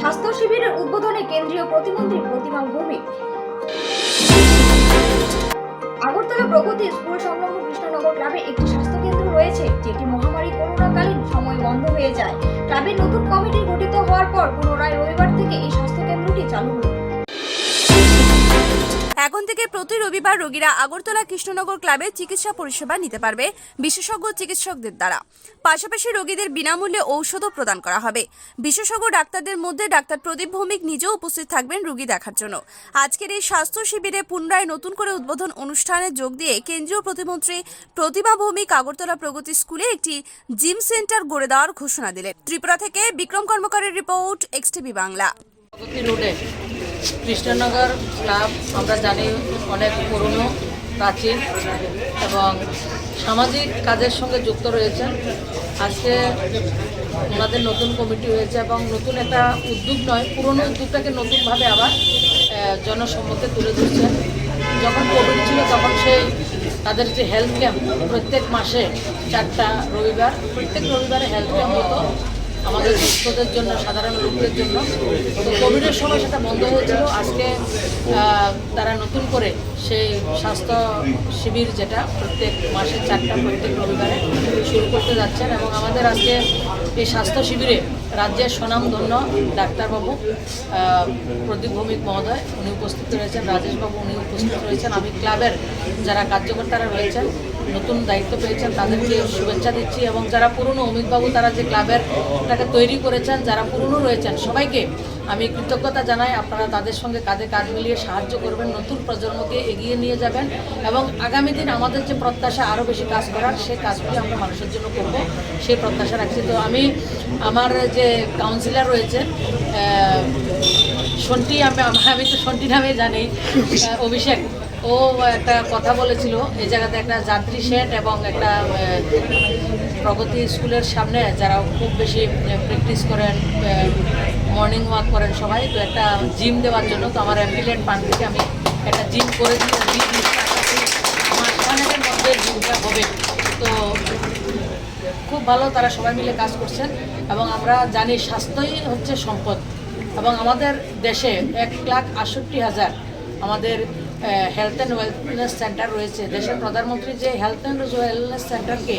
স্বাস্থ্য শিবিরের উদ্বোধনে কেন্দ্রীয় প্রতিমন্ত্রী প্রতিমা ভৌমিক আগরতলা প্রগতি স্কুল সংলগ্ন কৃষ্ণনগর গ্রামে একটি স্বাস্থ্য কেন্দ্র রয়েছে, যেটি মহামারী করোনাকালীন সময় বন্ধ হয়ে যায়। গ্রামের নতুন কমিটি গঠিত হওয়ার পর পুনরায় রবিবার থেকে এই স্বাস্থ্য কেন্দ্রটি চালু হলো। এখন থেকে প্রতি রবিবার রোগীরা আগরতলা কৃষ্ণনগর ক্লাবে চিকিৎসা পরিষেবা নিতে পারবে বিশেষজ্ঞ চিকিৎসকদের দ্বারা। পাশাপাশি রোগীদের বিনামূল্যে ঔষধও প্রদান করা হবে। বিশেষজ্ঞ ডাক্তারদের মধ্যে ডাক্তার প্রদীপ ভৌমিক নিজেও উপস্থিত থাকবেন রোগী দেখার জন্য। আজকের এই স্বাস্থ্য শিবিরে পুনরায় নতুন করে উদ্বোধন অনুষ্ঠানে যোগ দিয়ে কেন্দ্রীয় প্রতিমন্ত্রী প্রতিমা ভৌমিক আগরতলা প্রগতি স্কুলে একটি জিম সেন্টার গড়ে দেওয়ার ঘোষণা দিলেন। ত্রিপুরা থেকে বিক্রম কর্মকারের রিপোর্ট এক্সটিভি বাংলা। প্রগতি রোডে কৃষ্ণনগর ক্লাব আমরা জানি অনেক পুরনো প্রাচীন এবং সামাজিক কাজের সঙ্গে যুক্ত রয়েছেন। আজকে ওনাদের নতুন কমিটি হয়েছে এবং নতুন একটা উদ্যোগ নয় পুরনো উদ্যোগটাকে নতুনভাবে আবার আহ, জনসম্মুখে তুলে ধরছেন যখন কোভিড ছিল তখন সেই তাদের যে হেলথ ক্যাম্প প্রত্যেক মাসে চারটা রবিবার প্রত্যেক রবিবারে হেলথ ক্যাম্প হতো। আমাদের ভক্তদের জন্য, সাধারণ লোকদের জন্য। তো কোভিডের সময় সেটা বন্ধ হয়েছিল। আজকে তারা নতুন করে সেই স্বাস্থ্য শিবির যেটা প্রত্যেক মাসে চারটা, প্রত্যেক রবিবারে শুরু করতে যাচ্ছেন। এবং আমাদের আজকে এই স্বাস্থ্য শিবিরে রাজ্যের স্বনামধন্য ডাক্তারবাবু প্রদীপ ভৌমিক মহোদয়, উনি উপস্থিত রয়েছেন, রাজেশবাবু উনি উপস্থিত রয়েছেন, আমি ক্লাবের যারা কার্যকর্তারা রয়েছেন, নতুন দায়িত্ব পেয়েছেন, তাদেরকে শুভেচ্ছা দিচ্ছি এবং যারা পুরনো অমিতবাবু, তারা যে ক্লাবের টাকে তৈরি করেছেন, যারা পুরনো রয়েছেন, সবাইকে আমি কৃতজ্ঞতা জানাই আপনারা তাদের সঙ্গে কাঁধে কাঁধ মিলিয়ে সাহায্য করবেন, নতুন প্রজন্মকে এগিয়ে নিয়ে যাবেন এবং আগামী দিন আমাদের যে প্রত্যাশা আরও বেশি কাজ করার, সেই কাজগুলি আমরা মানুষের জন্য করব, সেই প্রত্যাশা রাখছি। তো আমি আমার যে কাউন্সিলর রয়েছে সন্টি আমি আমি তো সন্টি নামে জানি অভিষেক। ও একটা কথা বলেছিল, এই জায়গাতে একটা যাত্রী শেড এবং একটা প্রগতি স্কুলের সামনে যারা খুব বেশি প্র্যাকটিস করেন মর্নিং ওয়াক করেন সবাই। তো একটা জিম দেওয়ার জন্য তো আমার অ্যাম্বিলেন্ট পান থেকে আমি একটা জিম করে দিই। মধ্যে জিমটা হবে। তো খুব ভালো তারা সবাই মিলে কাজ করছেন এবং আমরা জানি স্বাস্থ্যই হচ্ছে সম্পদ। এবং আমাদের দেশে এক লাখ আষট্টি হাজার আমাদের হেলথ অ্যান্ড ওয়েলনেস সেন্টার রয়েছে। দেশের প্রধানমন্ত্রী যে হেলথ অ্যান্ড ওয়েলনেস সেন্টারকে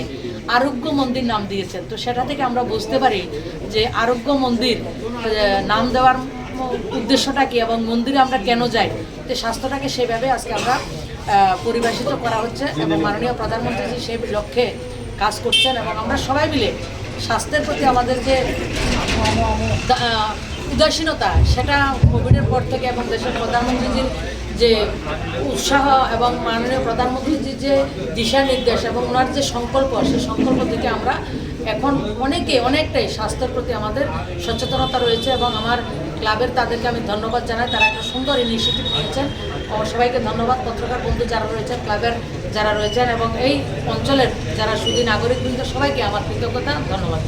আরোগ্য মন্দির নাম দিয়েছেন, তো সেটা থেকে আমরা বুঝতে পারি যে আরোগ্য মন্দির নাম দেওয়ার উদ্দেশ্যটা কি এবং মন্দিরে আমরা কেন যাই, তো স্বাস্থ্যটাকে সেভাবে আজকে আমরা পরিবেশিত করা হচ্ছে এবং মাননীয় প্রধানমন্ত্রী সেই লক্ষ্যে কাজ করছেন এবং আমরা সবাই মিলে স্বাস্থ্যের প্রতি আমাদের যে উদাসীনতা, সেটা কোভিডের পর থেকে এবং দেশের প্রধানমন্ত্রীজির যে উৎসাহ এবং মাননীয় প্রধানমন্ত্রীজির যে দিশা নির্দেশ এবং ওনার যে সংকল্প সে সংকল্প থেকে আমরা এখন অনেকে, অনেকটাই স্বাস্থ্যের প্রতি আমাদের সচেতনতা রয়েছে এবং আমার ক্লাবের তাদেরকে আমি ধন্যবাদ জানাই। তারা একটা সুন্দর ইনিশিয়েটিভ নিয়েছেন। সবাইকে ধন্যবাদ। পত্রকার বন্ধু যারা রয়েছেন, ক্লাবের যারা রয়েছেন এবং এই অঞ্চলের যারা সুদী নাগরিকবৃন্দ, সবাইকে আমার কৃতজ্ঞতা, ধন্যবাদ।